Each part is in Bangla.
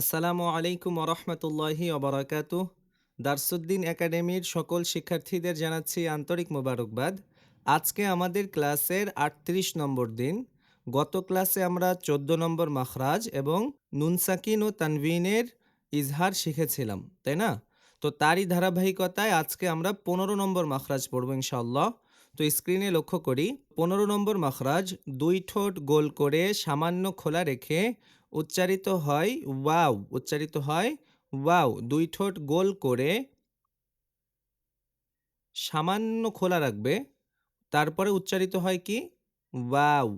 আসসালামু আলাইকুম ওরহমতুল্লাহি অবরাকাতু দারসুদ্দিন একাডেমির সকল শিক্ষার্থীদের জানাচ্ছি আন্তরিক মোবারকবাদ। আজকে আমাদের ক্লাসের আটত্রিশ নম্বর দিন। গত ক্লাসে আমরা চোদ্দ নম্বর মাখরাজ এবং নুনসাকিন ও তানভিনের ইজহার শিখেছিলাম, তাই না? তো তারই ধারাবাহিকতায় আজকে আমরা পনেরো নম্বর মাখরাজ পড়ব ইনশাল্লাহ তো স্ক্রিনে লক্ষ্য করি, পনেরো নম্বর মাখরাজ দুই ঠোঁট গোল করে সামান্য খোলা রেখে উচ্চারিত হয় ওয়াও, উচ্চারিত হয় ওয়াও। দুই ঠোঁট গোল করে সামান্য খোলা রাখবে। তারপরে উচ্চারিত হয় কি? ওয়াও।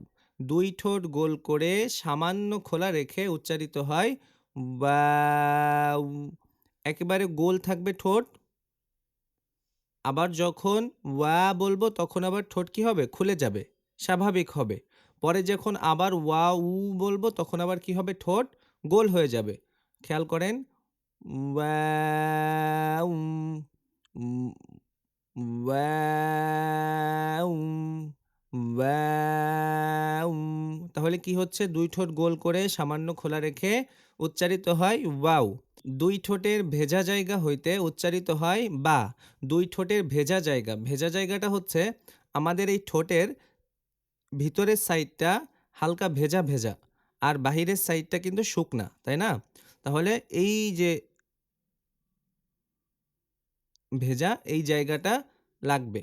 দুই ঠোঁট গোল করে সামান্য খোলা রেখে উচ্চারিত হয় ওয়াও। একেবারে গোল থাকবে ঠোঁট। আবার যখন ওয়া বলব, তখন আবার ঠোঁট কি হবে? খুলে যাবে, স্বাভাবিক হবে। পরে যখন আবার ওয়া উ বলব, তখন আবার কি হবে? ঠোঁট গোল হয়ে যাবে। খেয়াল করেন। তাহলে কি হচ্ছে? দুই ঠোঁট গোল করে সামান্য খোলা রেখে উচ্চারিত হয় ওয়াউ দুই ঠোঁটের ভেজা জায়গা হইতে উচ্চারিত হয় বা। দুই ঠোঁটের ভেজা জায়গা। ভেজা জায়গাটা হচ্ছে আমাদের এই ঠোঁটের ভিতরের সাইডটা হালকা ভেজা ভেজা আর বাহিরের সাইডটা কিন্তু শুকনা, তাই না? তাহলে এই যে ভেজা এই জায়গাটা লাগবে।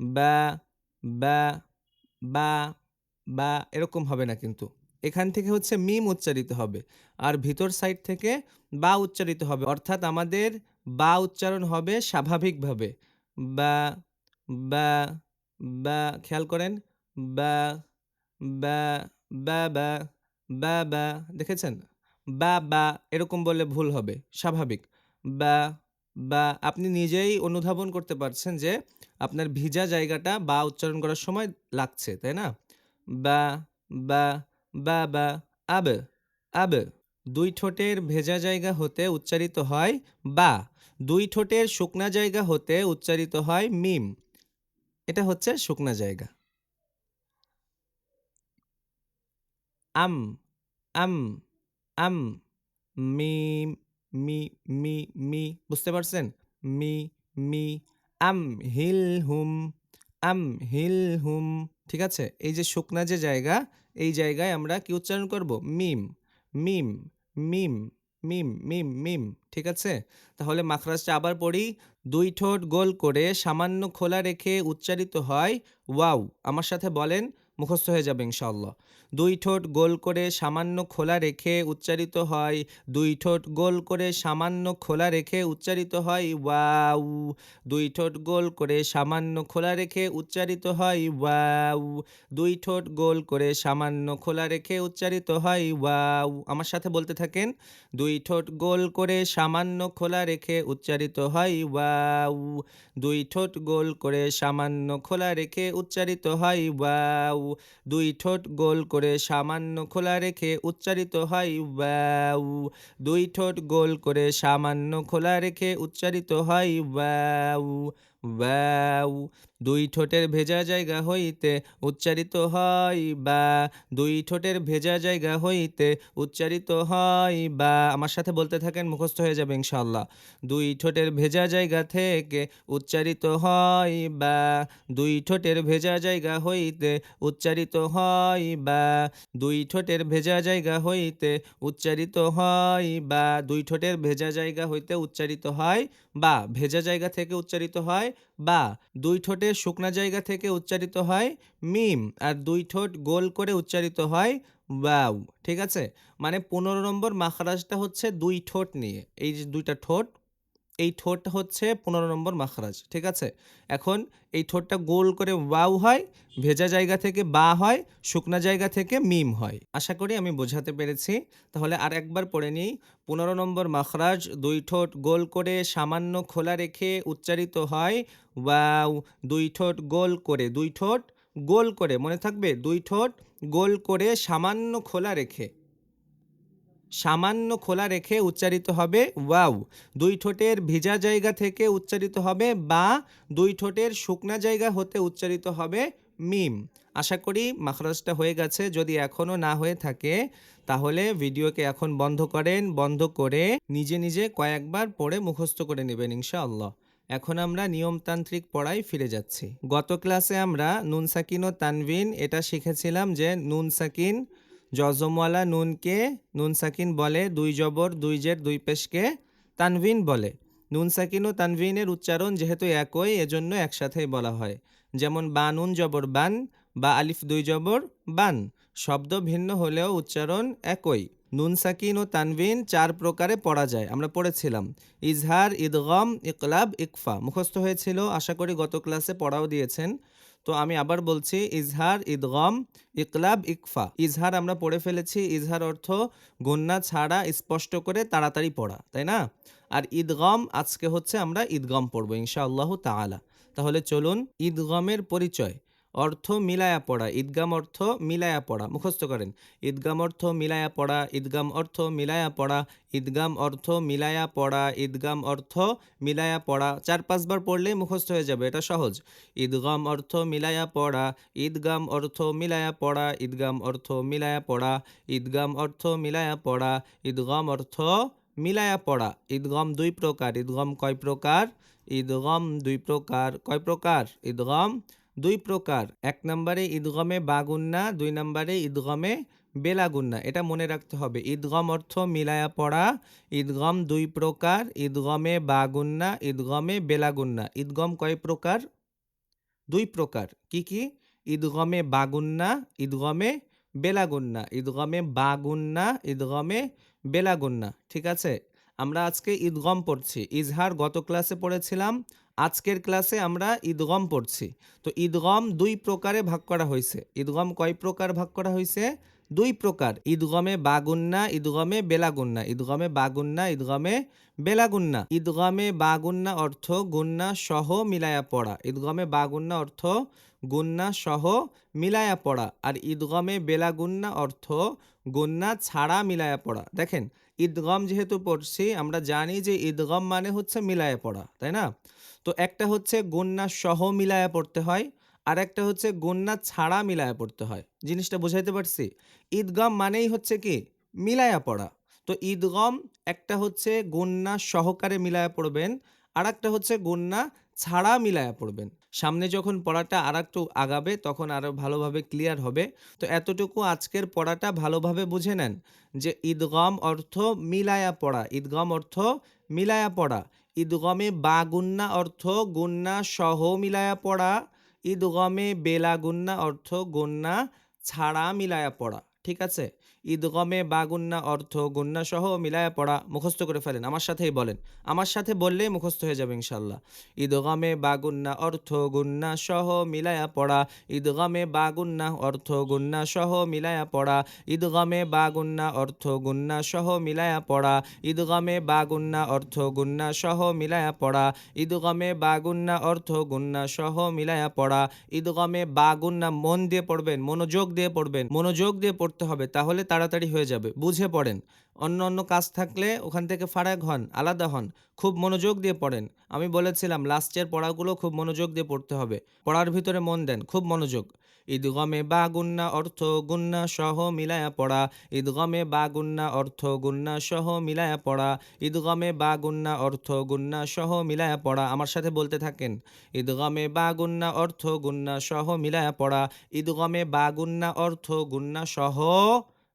বা বা বা বা এরকম হবে না কিন্তু। এখান থেকে হচ্ছে মিম উচ্চারিত হবে আর ভিতর সাইড থেকে বা উচ্চারিত হবে। অর্থাৎ আমাদের বা উচ্চারণ হবে স্বাভাবিকভাবে। বা বা বা খেয়াল করেন বা বা বা বা বা বা দেখেছেন বা বা এরকম বললে ভুল হবে স্বাভাবিক বা বা আপনি নিজেই অনুধাবন করতে পারছেন যে আপনার ভিজা জায়গাটা বা উচ্চারণ করার সময় লাগছে তাই না বা বা বা বা আব আব দুই ঠোঁটের ভেজা জায়গা হতে উচ্চারিত হয় বা দুই ঠোঁটের শুকনা জায়গা হতে উচ্চারিত হয় মিম এটা হচ্ছে শুকনা জায়গা। আম আম আম মিম মি মি মি, বুঝতে পারছেন? মি মি, আম, হিল, হুম, আম, হিল, হুম, ঠিক আছে? এই যে শুকনা যে জায়গা, এই জায়গায় আমরা কি উচ্চারণ করব? মিম মিম মিম মিম মিম মিম, ঠিক আছে? তাহলে মাখরাজটা আবার পড়ি। দুই ঠোঁট গোল করে সামান্য খোলা রেখে উচ্চারিত হয় ওয়াও। আমার সাথে বলেন মুখস্থ হয়ে যাবে ইনশাল্লাহ দুই ঠোঁট গোল করে সামান্য খোলা রেখে উচ্চারিত হয়, দুই ঠোঁট গোল করে সামান্য খোলা রেখে উচ্চারিত হয় ওয়াউ দুই ঠোঁট গোল করে সামান্য খোলা রেখে উচ্চারিত হয় ওয়াউ দুই ঠোঁট গোল করে সামান্য খোলা রেখে উচ্চারিত হয় ওয়াউ আমার সাথে বলতে থাকেন, দুই ঠোঁট গোল করে সামান্য খোলা রেখে উচ্চারিত হয় ওয়াউ দুই ঠোঁট গোল করে সামান্য খোলা রেখে উচ্চারিত হয় ওয়াউ দুই ঠোঁট গোল করে সামান্য খোলা রেখে উচ্চারিত হয় ওয়াউ দুই ঠোঁট গোল করে সামান্য খোলা রেখে উচ্চারিত হয় ওয়াউ ওয়াউ দুই ঠোঁটের ভেজা জায়গা হইতে উচ্চারিত হয় বা দুই ঠোঁটের ভেজা জায়গা হইতে উচ্চারিত হয় বা আমার সাথে বলতে থাকেন, মুখস্থ হয়ে যাবে ইনশাল্লাহ দুই ঠোঁটের ভেজা জায়গা থেকে উচ্চারিত হয় বা দুই ঠোঁটের ভেজা জায়গা হইতে উচ্চারিত হয় বা দুই ঠোঁটের ভেজা জায়গা হইতে উচ্চারিত হয় বা দুই ঠোঁটের ভেজা জায়গা হইতে উচ্চারিত হয় বা ভেজা জায়গা থেকে উচ্চারিত হয় বা দুই ঠোঁটের শুকনা জায়গা থেকে উচ্চারিত হয় মিম আর দুই ঠোঁট গোল করে উচ্চারিত হয় ওয়াও, ঠিক আছে? মানে পনেরো নম্বর মাখারাজটা হচ্ছে দুই ঠোঁট নিয়ে, এই যে দুইটা ঠোঁট এই ঠোঁট হচ্ছে পনেরো নম্বর মাখরাজ, ঠিক আছে? এখন এই ঠোঁটটা গোল করে ওয়াও হয়, ভেজা জায়গা থেকে বা হয়, শুকনা জায়গা থেকে মিম হয়। আশা করি আমি বোঝাতে পেরেছি। তাহলে আর একবার পড়ে নিই। পনেরো নম্বর মাখরাজ, দুই ঠোঁট গোল করে সামান্য খোলা রেখে উচ্চারিত হয় ওয়াও দুই ঠোঁট গোল করে, দুই ঠোঁট গোল করে, মনে থাকবে? দুই ঠোঁট গোল করে সামান্য খোলা রেখে। সামান্য খোলা রেখে উচ্চারিত হবে ওয়াও। দুই ঠোঁটের ভিজা জায়গা থেকে উচ্চারিত হবে বা দুই ঠোঁটের শুকনা জায়গা হতে উচ্চারিত হবে মিম। আশা করি মাখরাজটা হয়ে গেছে। যদি এখনও না হয়ে থাকে, তাহলে ভিডিওকে এখন বন্ধ করেন, বন্ধ করে নিজে নিজে কয়েকবার পড়ে মুখস্থ করে নেবেন ইনশাআল্লাহ। এখন আমরা নিয়মতান্ত্রিক পড়ায় ফিরে যাচ্ছি। গত ক্লাসে আমরা নুন সাকিন ও তানভিন এটা শিখেছিলাম যে নুন সাকিন জজমওয়ালা নুনকে নুন সাকিন বলে, দুই জবর, দুই জের, দুই পেশকে তানভিন বলে। নুন সাকিন ও তানভিনের উচ্চারণ যেহেতু একই, এজন্য একসাথেই বলা হয়। যেমন বা নুন জবর বান, বা আলিফ দুই জবর বান, শব্দ ভিন্ন হলেও উচ্চারণ একই। নুন সাকিন ও তানভিন চার প্রকারে পড়া যায়, আমরা পড়েছিলাম। ইজহার, ইদগম, ইকলাব, ইকফা, মুখস্থ হয়েছিল, আশা করি গত ক্লাসে পড়াও দিয়েছেন। তো আমি আবার বলছি, ইজহার, ইদগম, ইকলাব, ইকফা। ইজহার আমরা পড়ে ফেলেছি, ইজহার অর্থ গন্যা ছাড়া, স্পষ্ট করে তাড়াতাড়ি পড়া, তাই না? আর ঈদগম আজকে হচ্ছে আমরা ঈদগম পড়ব, ইনশাআল্লাহ তাআলা। তাহলে চলুন ঈদগমের পরিচয়। অর্থ মিলায়া পড়া ঈদগাম অর্থ মিলায়া পড়া মুখস্থ করেন ঈদগাম অর্থ মিলায়া পড়া ঈদগাম অর্থ মিলায়া পড়া ঈদগাম অর্থ মিলায়া পড়া ঈদগাম অর্থ মিলায়া পড়া চার পাঁচবার পড়লেই মুখস্থ হয়ে যাবে এটা সহজ ঈদগাম অর্থ মিলায়া পড়া ঈদগাম অর্থ মিলায়া পড়া ঈদগাম অর্থ মিলায়া পড়া ঈদগাম অর্থ মিলায়া পড়া ঈদগাম অর্থ মিলায়া পড়া ঈদগম দুই প্রকার ঈদগম কয় প্রকার ঈদগম দুই প্রকার কয় প্রকার ঈদগম দুই প্রকার, এক নম্বরে ঈদগমে বাগুন্না, দুই নম্বরে ঈদগমে বেলাগুন্না। এটা মনে রাখতে হবে, ঈদগম অর্থ মিলায়া পড়া, ঈদগম দুই প্রকার, ঈদগমে বাগুন্না, ঈদগমে বেলাগুন্না। ঈদগম কয় প্রকার? দুই প্রকার, কি কি? ঈদগমে বাগুন্না, ঈদগমে বেলাগুন্না। ঈদগমে বাগুন্না, ঈদগমে বেলাগুন্না, ঠিক আছে? আমরা আজকে ঈদগম পড়ছি। ইজহার গত ক্লাসে পড়েছিলাম আজকের ক্লাসে আমরা ঈদগম পড়ছি। তো ঈদগম দুই প্রকারে ভাগ করা হয়েছে। ঈদগম কয় প্রকার ভাগ করা হয়েছে? দুই প্রকার। ঈদগমে বাগুন্না, ঈদগমে বেলাগুন্না। ঈদগমে বাগুন্না, ঈদগমে বেলাগুন্না। ঈদগমে বাগুন্না অর্থ গুন্না সহ মিলায়া পড়া। ঈদগমে বাগুন্না অর্থ গুন্না সহ মিলায়া পড়া। আর ঈদগমে বেলাগুন্না অর্থ গুন্না ছাড়া মিলায়া পড়া। দেখেন, ঈদগম যেহেতু পড়ছি, আমরা জানি যে ঈদগম মানে হচ্ছে মিলায়া পড়া, তাই না? তো একটা হচ্ছে গুন্না সহ মিলায়া পড়তে হয়, আর একটা হচ্ছে গন্যা ছাড়া মিলায়া পড়তে হয়। জিনিসটা বোঝাইতে পারছি? ঈদগম মানেই হচ্ছে কি? মিলায়া পড়া। তো ঈদগম একটা হচ্ছে গুন্না সহকারে মিলায়া পড়বেন আর একটা হচ্ছে গন্যা ছাড়া মিলায়া পড়বেন। সামনে যখন পড়াটা আর একটু আগাবে, তখন আরও ভালোভাবে ক্লিয়ার হবে। তো এতটুকু আজকের পড়াটা ভালোভাবে বুঝে নেন যে ঈদগম অর্থ মিলায়া পড়া। ঈদগম অর্থ মিলায়া পড়া। ঈদগমে বা গুন্না অর্থ গুন্না সহ মিলায়া পড়া। ইদগমে বেলা গুন্না অর্থ গুন্না ছাড়া মিলায়া পড়া। ঠিক আছে? ঈদগমে বা গুন্না অর্থ গুন্না সহ মিলায়া পড়া মুখস্থ করে ফেলেন। আমার সাথেই বলেন। আমার সাথে বললেই মুখস্থ হয়ে যাবে ইনশাল্লাহ ঈদগমে বা গুন্না অর্থ গুন্না সহ মিলায়া পড়া ঈদগমে বা গুন্না অর্থ গুন্না সহ মিলায়া পড়া ঈদগমে বা গুন্না অর্থ গুন্না সহ মিলায়া পড়া ঈদগমে বা গুন্না অর্থ গুন্না সহ মিলায়া পড়া ঈদগমে বা গুন্না অর্থ গুন্না সহ মিলায়া পড়া ঈদগমে বা গুন্না মন দিয়ে পড়বেন, মনোযোগ দিয়ে পড়বেন, মনোযোগ দিয়ে পড়তে হবে। তাহলে তাড়াতাড়ি হয়ে যাবে, বুঝে পড়েন। অন্য অন্য কাজ থাকলে ওখান থেকে ফারাক হন, আলাদা হন, খুব মনোযোগ দিয়ে পড়েন। আমি বলেছিলাম লাস্টের পড়াগুলো খুব মনোযোগ দিয়ে পড়তে হবে। পড়ার ভিতরে মন দেন, খুব মনোযোগ। ঈদগমে বা গুন্না অর্থ গুন্না সহ মিলায়া পড়া। ঈদগমে বা গুন্না অর্থ গুন্না সহ মিলায়া পড়া। ঈদগমে বা গুন্না অর্থ গুন্না সহ মিলায়া পড়া। আমার সাথে বলতে থাকেন ঈদগমে বা গুন্না অর্থ গুন্না সহ মিলায়া পড়া। ঈদগমে বা গুন্না অর্থ গুন্না সহ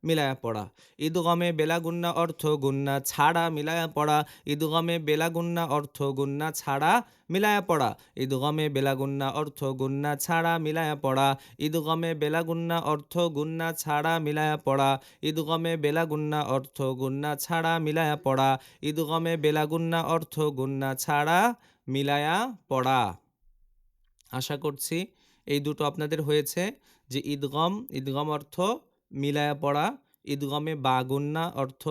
মিলায়া পড়া। ঈদগমে বেলাগুন্না অর্থ গুন্না ছাড়া মিলায়া পড়া। ঈদগমে বেলাগুন্না অর্থ গুন্না ছাড়া মিলায়া পড়া। ঈদগমে বেলাগুন্না অর্থ গুন্না ছাড়া মিলায়া পড়া। ঈদগমে বেলাগুন্না অর্থ গুন্না ছাড়া মিলায়া পড়া। ঈদগমে বেলাগুন্না অর্থ গুন্না ছাড়া মিলায়া পড়া। ঈদগমে বেলাগুন্না অর্থ গুন্না ছাড়া মিলায়া পড়া। আশা করছি এই দুটো আপনাদের হয়েছে যে ঈদগম ঈদগম অর্থ মিলায়া পড়া। ঈদগমে বা গুন্না অর্থ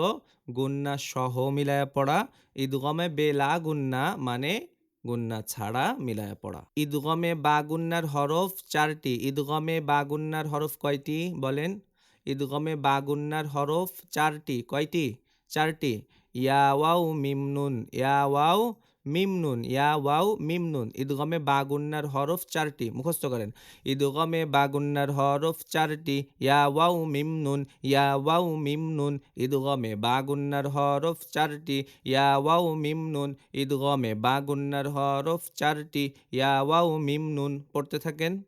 গুন্না সহ মিলায়া পড়া। ঈদগমে বেলা গুন্না মানে গুন্না ছাড়া মিলায়া পড়া। ঈদগমে বা গুন্নার হরফ চারটি। ঈদগমে বা গুন্নার হরফ কয়টি বলেন? ঈদগমে বা গুন্নার হরফ চারটি। কয়টি? চারটি। ইয়া ওয়াও মিম নুন ইয়া ওয়াও মিম নুন ইয়া ওয়াও মিমনুন। নুন ঈদগমে বাগুন্নার হরফ চারটি, মুখস্থ করেন। ঈদগমে বাগুন্নার হরফ চারটি, ইয়া ওয়াও মিমনুন, ইয়া ওয়াও মিমনুন। নুন বাগুন্নার হরফ চারটি, ইয়া ওয়াও মিমনুন। ঈদগমে বাগুন্নার হরফ চারটি, ইয়া ওয়াও মিমনুন। পড়তে থাকেন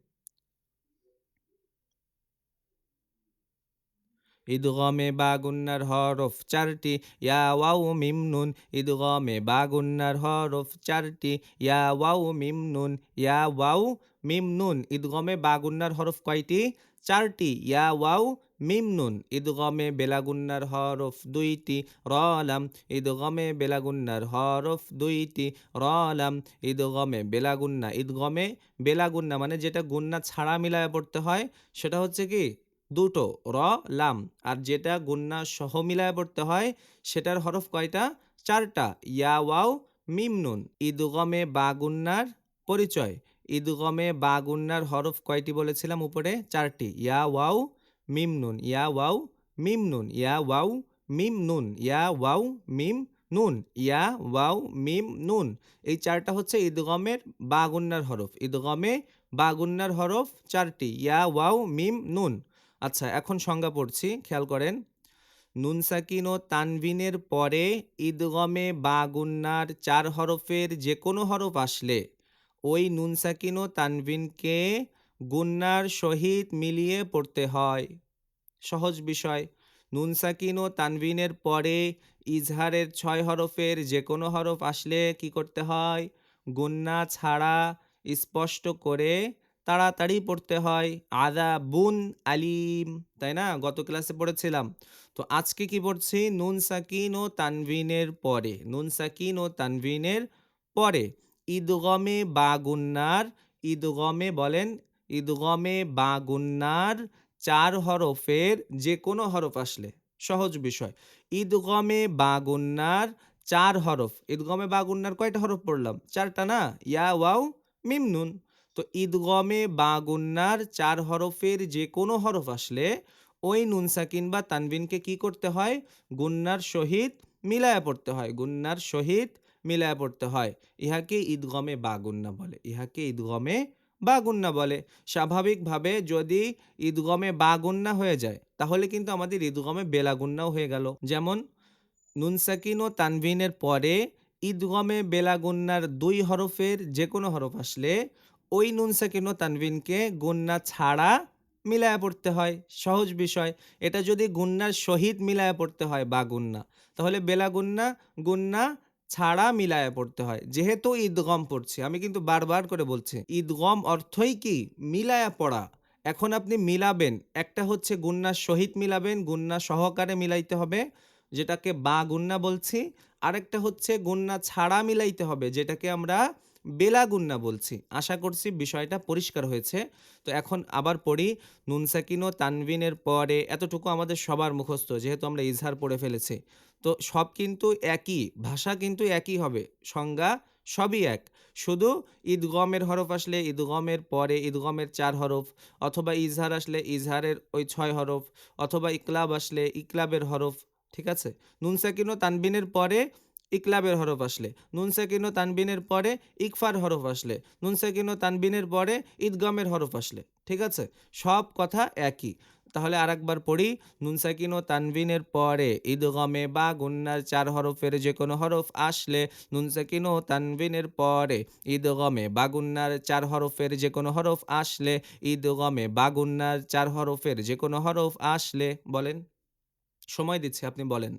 ঈদগমে বাগুন্নার হরফ চারটি, ইয়া ওয়াও মিম নুন। ঈদগমে বাগুন্নার হরফ চারটি, ইয়া ওয়াও মিম নুন। ইয়া ওয়াও মিম নুন। ঈদগমে বাগুন্নার হরফ কয়টি? চারটি। ইয়া ওয়াও মিম নুন। ঈদগমে বেলাগুন্নার হরফ দুইটি, রলাম। ঈদগমে বেলাগুন্নার হরফ দুইটি, রলাম। ঈদগমে বেলাগুন্না। ঈদগমে বেলাগুন্না মানে যেটা গুন্না ছাড়া মিলায় পড়তে হয়, সেটা হচ্ছে কি? দুটো, র, লাম। আর যেটা গুন্না সহ মিলায় পড়তে হয়, সেটার হরফ কয়টা? চারটা। ইয়া, ওয়াও, মিম, নুন। ঈদগমে বাগুন্নার পরিচয়। ঈদগমে বাগুন্নার হরফ কয়টি বলেছিলাম উপরে? চারটি। ইয়া, ওয়াও, মিম, নুন। ইয়া, ওয়াও, মিম, নুন। ইয়া, ওয়াও, মিম, নুন। ইয়া, ওয়াও, মিম, নুন। ইয়া, ওয়াও, মিম, নুন। এই চারটা হচ্ছে ঈদগমের বাগুন্নার হরফ। ঈদগমে বাগুন্নার হরফ চারটি। ইয়া, ওয়াও, মিম, নুন। আচ্ছা এখন সংজ্ঞা পড়ছি, খেয়াল করেন। নুন সাকিন ও তানভিনের পরে ঈদগমে বা গুন্নার চার হরফের যে কোনো হরফ আসলে ওই নুন সাকিন ও তানভিনকে গুন্নার সহিত মিলিয়ে পড়তে হয়। সহজ বিষয়। নুন সাকিন ও তানভিনের পরে ইজহারের ছয় হরফের যে কোনো হরফ আসলে কি করতে হয়? গুন্না ছাড়া স্পষ্ট করে তাড়াতাড়ি পড়তে হয়। আদা বুন আলিম, তাই না? গত ক্লাসে পড়েছিলাম। তো আজকে কি পড়ছি? নুন সাকিন ও তানভিনের পরে। নুন সাকিন ও তানভিনের পরে। ঈদগমে বা গুন্নার ঈদগমে বলেন ঈদগমে বা গুন্নার চার হরফের যে কোনো হরফ আসলে, সহজ বিষয়। ঈদগমে বা গুন্নার চার হরফ। ঈদগমে বা গুন্নার কয়টা হরফ পড়লাম? চারটা না? ইয়া, ওয়াও, মিম, নুন। তো ঈদগমে বা গুন্নার চার হরফের যে কোনো হরফ আসলে ওই নুন সাকিন বা তানবিনকে কি করতে হয়? গুন্নার সহিত মিলায়া পড়তে হয়। গুন্নার সহিত মিলায়া পড়তে হয়। ইহাকে ঈদগমে বা গুন্না বলে। ইহাকে ঈদগমে বা গুন্না বলে। স্বাভাবিকভাবে যদি ঈদগমে বা গুন্না হয়ে যায়, তাহলে কিন্তু আমাদের ঈদগমে বেলাগুন্নাও হয়ে গেল। যেমন নুন সাকিন ও তানভিনের পরে ঈদগমে বেলাগুন্নার দুই হরফের যে কোনো হরফ আসলে ওই নুন সাকিন ও তানভিনকে গুন্না ছাড়া মিলায়া পড়তে হয়। সহজ বিষয়, এটা যদি গুন্নার সহিত মিলায়া পড়তে হয় বা গুন্না, তাহলে বেলা গুন্না গুন্না ছাড়া মিলায়া পড়তে হয়। যেহেতু ঈদগম পড়ছি, আমি কিন্তু বারবার করে বলছি ঈদগম অর্থই কি? মিলায়া পড়া। এখন আপনি মিলাবেন, একটা হচ্ছে গুন্নার সহিত মিলাবেন, গুন্না সহকারে মিলাইতে হবে, যেটাকে বা গুন্না বলছি, আরেকটা হচ্ছে গুন্না ছাড়া মিলাইতে হবে, যেটাকে আমরা বেলাগুন্না বলছি। আশা করছি বিষয়টা পরিষ্কার হয়েছে। তো এখন আবার পড়ি। নুন সাকিন ও তানভিনের পরে এতটুকু আমাদের সবার মুখস্থ, যেহেতু আমরা ইজহার পড়ে ফেলেছি। তো সব কিন্তু একই, ভাষা কিন্তু একই হবে। সংজ্ঞা সবই এক। শুধু ঈদগমের হরফ আসলে ঈদগমের পরে ঈদগমের চার হরফ, অথবা ইজহার আসলে ইজহারের ওই ছয় হরফ, অথবা ইকলাব আসলে ইকলাবের হরফ, ঠিক আছে? নুন সাকিন ও তানবিনের পরে ইকলাবের হরফ আসলে। নুন সাকিন ও তানবিনের পরে ইকফার হরফ আসলে। নুন ও তানবিনের পরে ঈদগমের হরফ আসলে। ঠিক আছে? সব কথা একই। তাহলে আরেকবার পড়ি। নুন সাকিন ও তানবিনের পরে ঈদগমে বা গুন্নার চার হরফের যে কোনো হরফ আসলে। নুন সাকিন ও তানবিনের পরে ঈদগমে বা গুন্নার চার হরফের যে কোনো হরফ আসলে। ঈদগমে বা গুন্নার চার হরফের যে কোনো হরফ আসলে। বলেন। সময় দিচ্ছি, আপনি বলেন।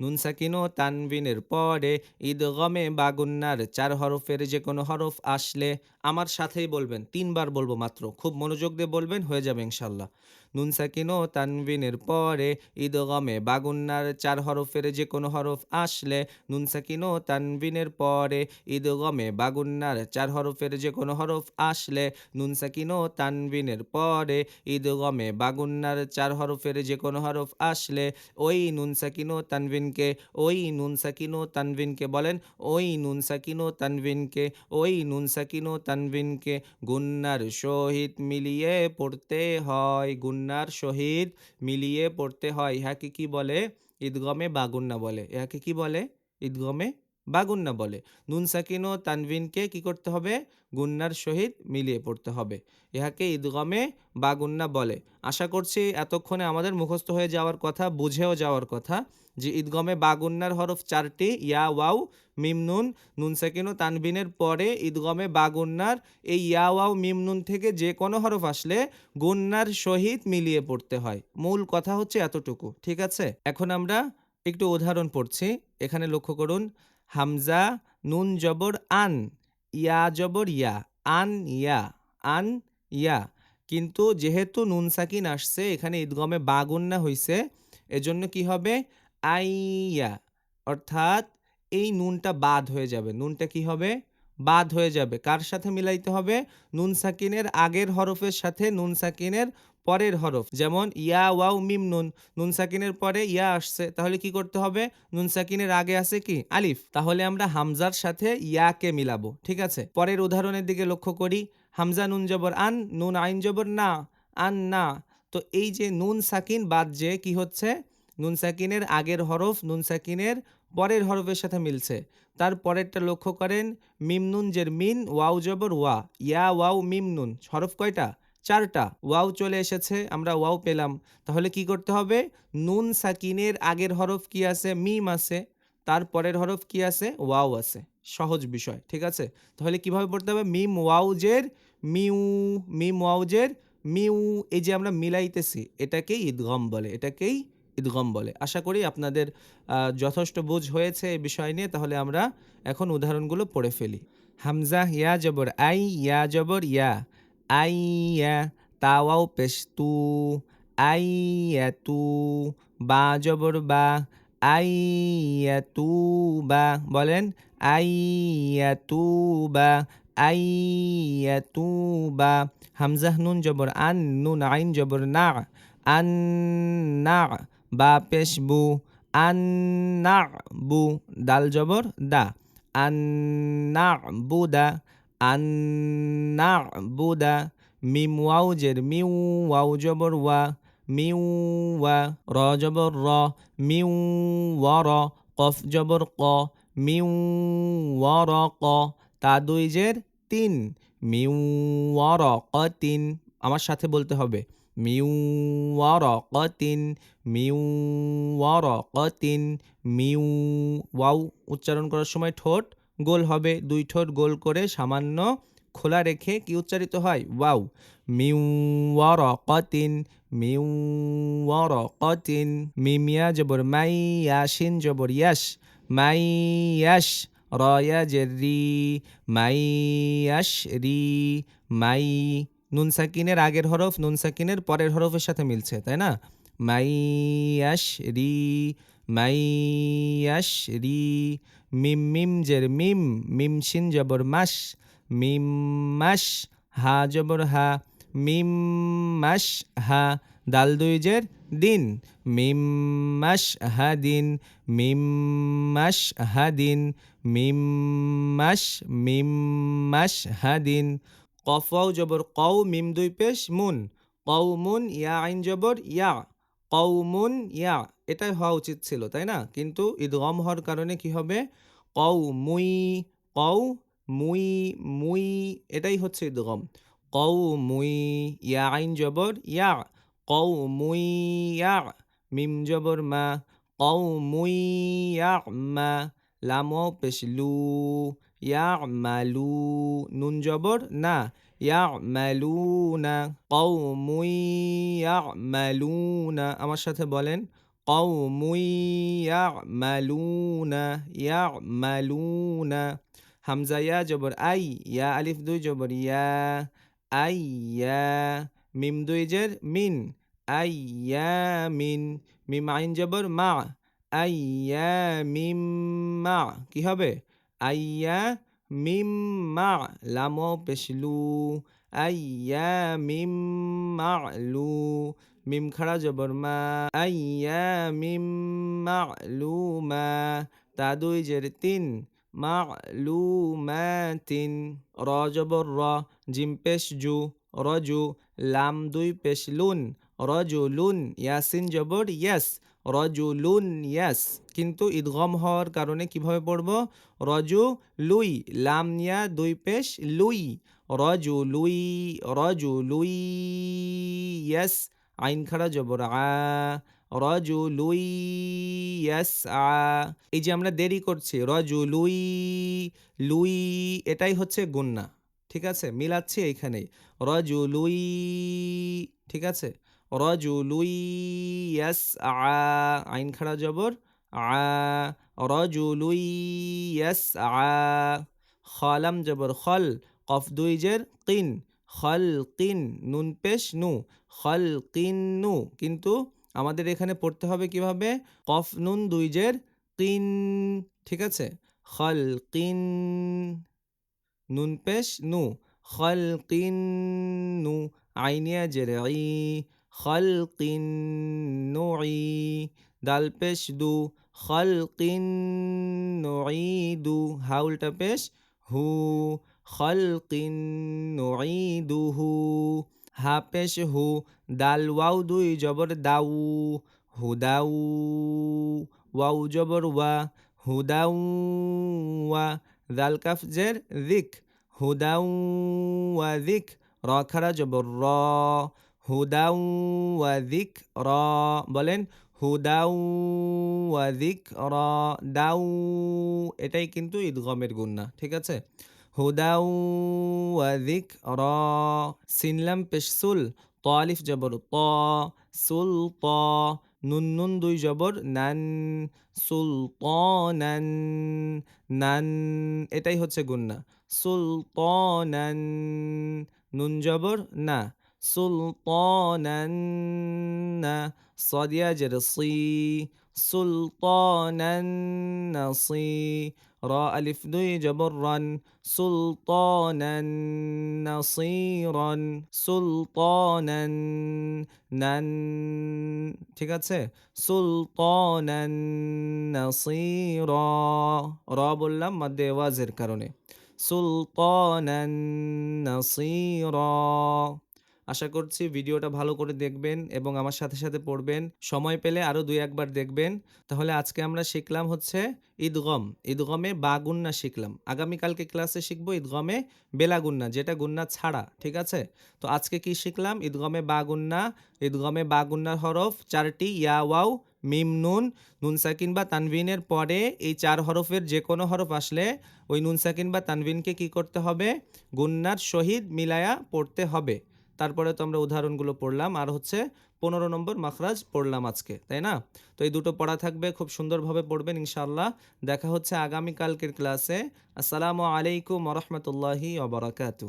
নুন সাকিন তানবিনের পরে ঈদগমে বাগুন্নার চার হরফের যে কোনো হরফ আসলে আমার সাথেই বলবেন, তিনবার বলব মাত্র। খুব মনোযোগ দিয়ে বলবেন, হয়ে যাবে ইনশাল্লাহ। নুন সাকিন ও তানবিনের পরে ঈদগমে বাগুন্নার চার হরফের যে কোনো হরফ আসলে নুন সাকিন ও তানবিনের পরে ঈদগমে বাগুন্নার চার হরফের যে কোনো হরফ আসলে নুন সাকিন ও তানবিনের পরে ঈদগমে বাগুন্নার চার হরফের যে কোনো হরফ আসলে ওই নুন সাকিন তানবিনকে ওই নুন সাকিন তানবিনকে বলেন, ওই নুন সাকিন তানবিনকে ওই নুন সাকিন তানবিনকে গুন্নার সহিত মিলিয়ে পড়তে হয় গুন্নার সহিত মিলিয়ে পড়তে হয়। ইহাকে কি বলে? ঈদগমে বাগুন্না বলে। ইহাকে কি বলে? ঈদগমে বাগুন্না বলে। নুন সাকিন ও তানবিনকে কি করতে হবে? গুন্নার সহিত মিলিয়ে পড়তে হবে। ইহাকে ঈদগমে বাগুন্না বলে। আশা করছি এতক্ষণে আমাদের মুখস্থ হয়ে যাওয়ার কথা, বুঝেও যাওয়ার কথা যে ঈদগমে বাগুন্নার হরফ চারটি, ইয়া, ওয়াও, মিম, নুন সাকিন ও তানবিনের পরে ঈদগমে বাগুন্নার এই ইয়া, ওয়াও, মিম, নুন থেকে যে কোনো হরফ আসলে গুন্নার সহিত মিলিয়ে পড়তে হয়। মূল কথা হচ্ছে এতটুকু, ঠিক আছে? এখন আমরা একটু উদাহরণ পড়ছি। এখানে লক্ষ্য করুন হামজা, নুন জবর, আন, ইয়া জবর, ইয়া, আন ইয়া আন, ইয়া। কিন্তু যেহেতু নুন সাকিন আসছে, এখানে ঈদগমে বাগুন্না হইছে, এজন্য কি হবে? আইয়া, অর্থাৎ এই নুনটা বাদ হয়ে যাবে। নুনটা কি হবে? বাদ হয়ে যাবে। কার সাথে মিলাইতে হবে? নুন সাকিনের আগের হরফের সাথে নুন সাকিনের পরের হরফ। যেমন, ইয়া, ওয়াও, মিম, নুন। নুন সাকিনের পরে ইয়া আসছে, তাহলে কি করতে হবে? নুন সাকিনের আগে আছে কি? আলিফ। তাহলে আমরা হামজার সাথে ইয়াকে মিলাবো, ঠিক আছে? পরের উদাহরণের দিকে লক্ষ্য করি। হামজা, নুন জবর আন, নুন আইন জবর না, আন না। তো এই যে নুন সাকিন বাদ যে কি হচ্ছে? নুন সাকিনের আগের হরফ, নুন সাকিনের পরের হরফের সাথে মিলছে। তার পরেরটা লক্ষ্য করেন, মিমনুন জের মিন, ওয়াও জবর ওয়া। ইয়া, ওয়াও মিম নুন হরফ কয়টা? চারটা। ওয়াও চলে এসেছে, আমরা ওয়াও পেলাম। তাহলে কি করতে হবে? নুন সাকিনের আগের হরফ কি আছে? মিম আছে। তার পরের হরফ কি আছে? ওয়াও আছে। সহজ বিষয়, ঠিক আছে? তাহলে কীভাবে পড়তে হবে? মিম ওয়াউজের মিউ, মিম ওয়াউজের মিউ, এই যে আমরা মিলাইতেছি, এটাকেই ঈদগম বলে। এটাকেই ঈদগম বলে। আশা করি আপনাদের যথেষ্ট বুঝ হয়েছে এই বিষয় নিয়ে, তাহলে আমরা এখন উদাহরণগুলো পড়ে ফেলি। হামজা ইয়া জবর, আই ইয়া জবর ইয়া, আই ইয়া তাওয়াও পেস্তু আই তু বা জবর বা, আই তু বা, বলেন, আই তু বা, আই তু বা হামজাহ নুন জবর, আন নুন আইন জবর না, আন না বা পেশ বু আন না বু দাল জবর দা। আন না বুদা আন না বুদা মিম ওয়াও জের মিউ ওয়াও জবর ওয়া। মিউ ওয়া র। জবর র মিউ ওয়া র কফ জবর ক। মিউ ওয়া র ক। তা দুই জের তিন। মিউ ওয়া র ক, তিন। আমার সাথে বলতে হবে। মিউ ওয়া র ক, তিন। মিউ ওয়া র মিউ ওয়াও উচ্চারণ করার সময় ঠোঁট গোল হবে। দুই ঠোঁট গোল করে সামান্য খোলা রেখে কি উচ্চারিত হয়? ওয়াও। মিউ ওয়ারকাতিন মিউ ওয়ারকাতিন, মিমিয়া জবর মাই ইয়াসিন জবর ইয়াস মাই ইয়াস রয়া জেরি মাই ইয়াস রি, মাই, নুন সাকিনের আগের হরফ, নুন সাকিনের পরের হরফের সাথে মিলছে, তাই না? ইয়াস রি মিম মিম, জের মিম মিম শিন জবর মাস, মিম মাস হা জবর হা, মিম মাস হা দাল দুই জের দিন, মিম মাস হা দিন, মিম মাস হা দিন, মিম মাস মিম মাস হা দিন। কফ জবর কও, মিম দুই পেশ মুন, কও মুন ইয়া আইন জবর ইয়া। কও মুন ইয়া, এটাই হওয়া উচিত ছিল, তাই না? কিন্তু ঈদগম হওয়ার কারণে কি হবে? কৌ মুই কও, মুই মুই, এটাই হচ্ছে ঈদগম কৌ মুই ইয়া, আইন জবর, ইয়া কৌ মুই ইয়া, মিম জবর, মা কৌ মুই ইয়া, মা, লামও পেশ, লু, ইয়া মালু নুন জবর, না ইয়া মালুনা কও মুই ইয়া আমার সাথে বলেন কও মুই ইয়া মালুনা ইয়া মালুনা হামজা, ইয়া, জবর, আই, ইয়া, আলিফ, দুই, জবর, ইয়া, আই, ইয়া, মিম, দুই, জের, মিন আইয়ামিন মিম, আইন, জবর, মা আইয়ামিম মা, কি হবে? আইয়া মিম মা লাম পেশলু আইয়ামিম মা'লু মিম খাড়া জবর মা আইয়ামিম মা'লুমা তা দুই জের তিন মা'লুমাতিন র জবর র জিম পেশ জু রজু লাম দুই পেশ লুন রজুলুন ইয়াসিন জবর ইয়াস রজুলুন, ইয়াস। কিন্তু ঈদগম হওয়ার কারণে কীভাবে পড়ব? রজু লুই লাম ইয়া দুই পেশ, লুই। রজু লুই রজু লুই ইয়াস, আইন খাড়া জবর। আ রজু লুই ইয়াস, আ। এই যে আমরা দেরি করছি রজু লুই লুই এটাই হচ্ছে গুন্না। ঠিক আছে? মিলাচ্ছি এইখানেই। রজু লুই ঠিক আছে? রজু লুই ইয়াস আ আইন খাড়া জবর, আ রজু লুই ইয়াস আ জবর, খল, কফ দুই জের, কিন, খল, কিন, নুন পেশ, নু, খল, কিন, নু, কিন্তু আমাদের এখানে পড়তে হবে কীভাবে? কফ, নুন দুই জের, কিন, ঠিক আছে? খল, কিন, নুন পেশ, নু, খল, কিন, নু, আইনিয়া জের, ই কিন নুই দাল পেশ দু খল কিন নুইদু হাউলটা পেশ, হু খলকিন নুঈদুহু হা পেশ, হু দাল ওয়াও দুই জবর দাউ হুদাউ ওয়াউ জবর ওয়া হুদাউ ওয়া দাল কাফ জের দিক হুদাউ ওয়া দিক, র খারা জবর হুদাউ র বলেন হুদাউ ওয়া দিক র দাউ, এটাই কিন্তু ঈদগমের গুন্না, ঠিক আছে? হুদাউ ওয়া দিক র সিনলাম পেশসুল তালিফ জবর, ত, সুল, ত, নুন নুন, দুই জবর, নান, সুল সুলতানান নান এটাই হচ্ছে গুন্না। সুলতানান নুন জবর, না। সদিয়া জের সি সুলতানান নাসি র আলিফ দুই জবর রান সুলতানান নাসিরান সুলতানান নান ঠিক আছে? সুলতানান নাসিরা র বললাম মাদ্দে ওয়াজের কারণে। সুলতানান নাসিরা আশা করছি ভিডিওটা ভালো করে দেখবেন এবং আমার সাথে সাথে পড়বেন। সময় পেলে আরও দুই একবার দেখবেন। তাহলে আজকে আমরা শিখলাম হচ্ছে ঈদগম। ঈদগমে বা গুন্না শিখলাম। আগামীকালকে ক্লাসে শিখব ঈদগমে বেলা গুন্না, যেটা গুন্না ছাড়া, ঠিক আছে? তো আজকে কি শিখলাম? ঈদগমে বা গুন্না, ঈদগমে বা গুন্নার হরফ চারটি, ইয়া, ওয়াও, মিম, নুন। নুন সাকিন বা তানভিনের পরে এই চার হরফের যে কোনো হরফ আসলে ওই নুন সাকিন বা তানভিনকে কি করতে হবে? গুন্নার শহীদ মিলায়া পড়তে হবে। তারপরে তো আমরা উদাহরণগুলো পড়লাম। আর হচ্ছে পনেরো নম্বর মাখরাজ পড়লাম আজকে, তাই না? তো এই দুটো পড়া থাকবে, খুব সুন্দরভাবে পড়বেন ইনশাল্লাহ দেখা হচ্ছে আগামীকালকের ক্লাসে। আসসালামু আলাইকুম রহমতুল্লাহি ওবরাকাতু